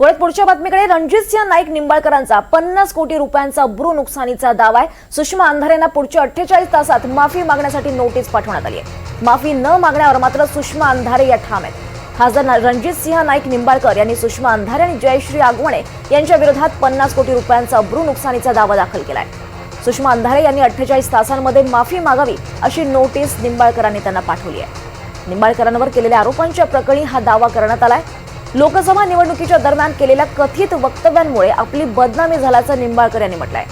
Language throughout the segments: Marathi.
वळत पुढच्या बातमीकडे रणजितसिंह नाईक निंबाळकरांचा पन्नास कोटी रुपयांचा ब्रू नुकसानीचा दावा आहे. सुषमा अंधारेंना पुढच्या अठ्ठेचाळीस तासात माफी मागण्यासाठी नोटीस पाठवण्यात आली आहे. माफी न मागण्यावर मात्र सुषमा अंधारे या ठाम आहेत. खासदार रणजितसिंह नाईक निंबाळकर यांनी सुषमा अंधारे आणि जयश्री आगवणे यांच्या विरोधात पन्नास कोटी रुपयांचा ब्रू नुकसानीचा दावा दाखल केलाय. सुषमा अंधारे यांनी अठ्ठेचाळीस तासांमध्ये माफी मागावी अशी नोटीस निंबाळकरांनी त्यांना पाठवली आहे. निंबाळकरांवर केलेल्या आरोपांच्या प्रकरणी हा दावा करण्यात आलाय. लोकसभा निवडणुकीच्या दरम्यान केलेल्या कथित वक्तव्यांमुळे आपली बदनामी झाल्याचं निंबाळकर यांनी म्हटलंय.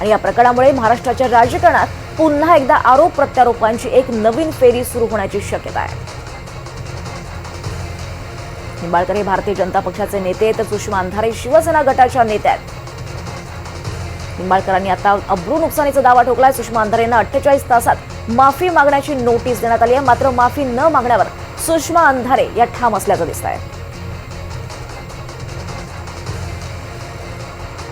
आणि या प्रकरणामुळे महाराष्ट्राच्या राजकारणात पुन्हा एकदा आरोप प्रत्यारोपांची एक नवीन फेरी सुरू होण्याची शक्यता आहे. निंबाळकर हे भारतीय जनता पक्षाचे नेते तर सुषमा अंधारे शिवसेना गटाच्या नेत्या आहेत. निंबाळकरांनी आता अब्रू नुकसानीचा दावा ठोकलाय. सुषमा अंधारेंना अठ्ठेचाळीस तासात माफी मागण्याची नोटीस देण्यात आली आहे. मात्र माफी न मागण्यावर सुषमा अंधारे या ठाम असल्याचं दिसत आहे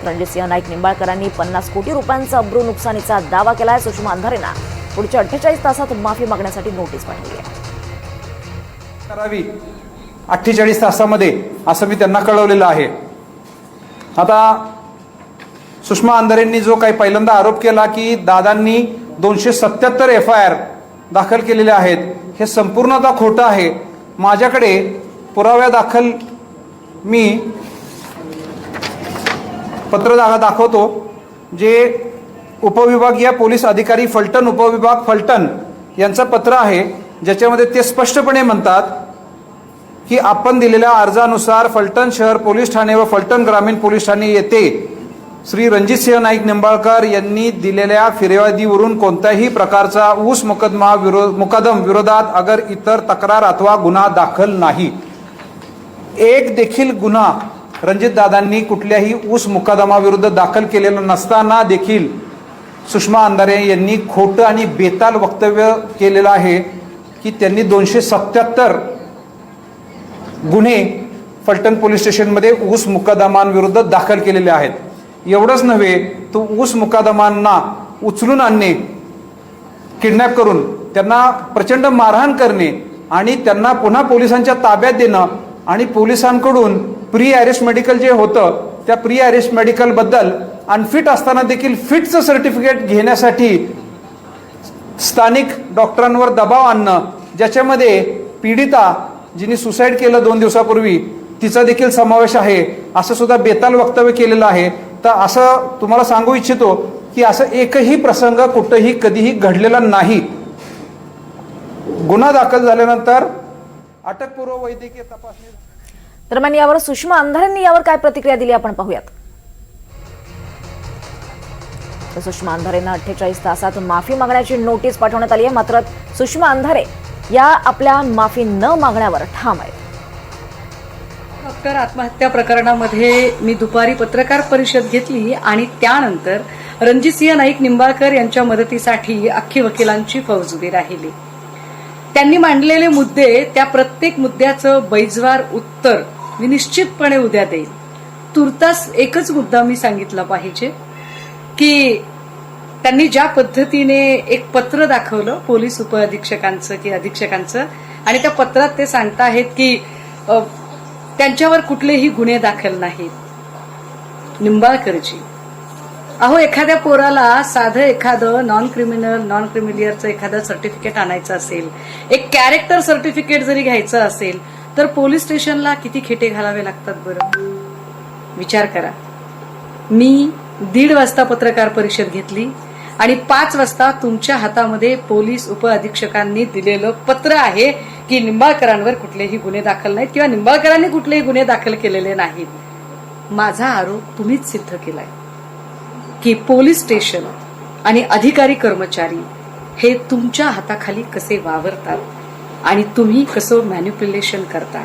रणजितसिंह नाईक निंबाळकरांनी पन्नास कोटी रुपयांचा अब्रू नुकसानीचा दावा केला आहे सुषमा अंधारेंना. पुढच्या अठ्ठेचाळीस तासात माफी मागण्यासाठी नोटीस पाठवली आहे. करावी. अठ्ठेचाळीस तासामध्ये असं मी त्यांना कळवलेलं आहे. आता सुषमा अंधारेंनी जो काही पहिल्यांदा आरोप केला की दादांनी दोनशे सत्याहत्तर एफ आय आर दाखल केलेले आहेत हे संपूर्णतः खोटं आहे. माझ्याकडे पुराव्या दाखल मी पत्र जागा दाखवतो जे उपविभागीय पोलीस अधिकारी फलटण उपविभाग फलटण यांचं पत्र आहे ज्याच्यामध्ये ते स्पष्टपणे म्हणतात की आपण दिलेल्या अर्जानुसार फलटण शहर पोलीस ठाणे व फलटण ग्रामीण पोलीस ठाणे येथे श्री रणजितसिंह नाईक निंबाळकर यांनी दिलेल्या फिर्यादीवरून कोणत्याही प्रकारचा ऊस मुकदमा विरोध मुकदम विरोधात अगर इतर तक्रार अथवा गुन्हा दाखल नाही. एक देखील गुन्हा रणजितदादांनी कुठल्याही ऊस मुकादमाविरुद्ध दाखल केलेला नसताना देखील सुषमा अंधारे यांनी खोटं आणि बेताल वक्तव्य केलेलं आहे की त्यांनी दोनशे सत्याहत्तर गुन्हे फलटण पोलीस स्टेशनमध्ये ऊस मुकादमांविरुद्ध दाखल केलेले आहेत. एवढंच नव्हे तो ऊस मुकादमांना उचलून आणणे किडनॅप करून त्यांना प्रचंड मारहाण करणे आणि त्यांना पुन्हा पोलिसांच्या ताब्यात देणं आणि पोलिसांकडून प्री अरेस्ट मेडिकल जे होतं त्या प्री अरेस्ट मेडिकलबद्दल अनफिट असताना देखील फिटचं सर्टिफिकेट घेण्यासाठी स्थानिक डॉक्टरांवर दबाव आणणं ज्याच्यामध्ये पीडिता जिने सुसाईड केलं दोन दिवसापूर्वी तिचा देखील समावेश आहे असं सुद्धा बेताल वक्तव्य केलेलं आहे. तर असं तुम्हाला सांगू इच्छितो की असं एकही प्रसंग कुठंही कधीही घडलेला नाही. गुन्हा दाखल झाल्यानंतर अटकपूर्व वैद्यकीय तपासणी दरम्यान यावर सुषमा अंधारेंनी यावर काय प्रतिक्रिया दिली आपण पाहूयात. सुषमा अंधारेंना अठ्ठेचाळीस तासात माफी मागण्याची नोटीस पाठवण्यात आली आहे. मात्र सुषमा अंधारे या आपल्या माफी न मागण्यावर ठाम आहेत. डॉक्टर आत्महत्या प्रकरणामध्ये मी दुपारी पत्रकार परिषद घेतली आणि त्यानंतर रणजितसिंह नाईक निंबाळकर यांच्या मदतीसाठी अख्खी वकिलांची फौज उभी राहिली. त्यांनी मांडलेले मुद्दे त्या प्रत्येक मुद्द्याचं बैजवार उत्तर मी निश्चितपणे उद्या देईन. तुर्तास एकच मुद्दा मी सांगितला पाहिजे की त्यांनी ज्या पद्धतीने एक पत्र दाखवलं पोलीस उपअधीक्षकांचं की अधीक्षकांचं आणि त्या पत्रात ते सांगताहेत की त्यांच्यावर कुठलेही गुन्हे दाखल नाहीत. निंबाळकरजी अहो एखाद्या पोराला साधं एखादं नॉन क्रिमिनल नॉन क्रिमिलियरचं एखादं सर्टिफिकेट आणायचं असेल एक कॅरेक्टर सर्टिफिकेट जरी घ्यायचं असेल तर पोलीस स्टेशनला किती खेटे घालावे लागतात बरं? विचार करा. मी दीड वाजता पत्रकार परिषद घेतली आणि पाच वाजता तुमच्या हातामध्ये पोलीस उपअधीक्षकांनी दिलेलं पत्र आहे की निंबाळकरांवर कुठलेही गुन्हे दाखल नाहीत किंवा निंबाळकरांनी कुठलेही गुन्हे दाखल केलेले नाहीत. माझा आरोप तुम्हीच सिद्ध केलाय की पोलीस स्टेशन आणि अधिकारी कर्मचारी हे तुमच्या हाताखाली कसे वावरतात? आणि तुम्ही कसं मॅन्युप्युलेशन करता?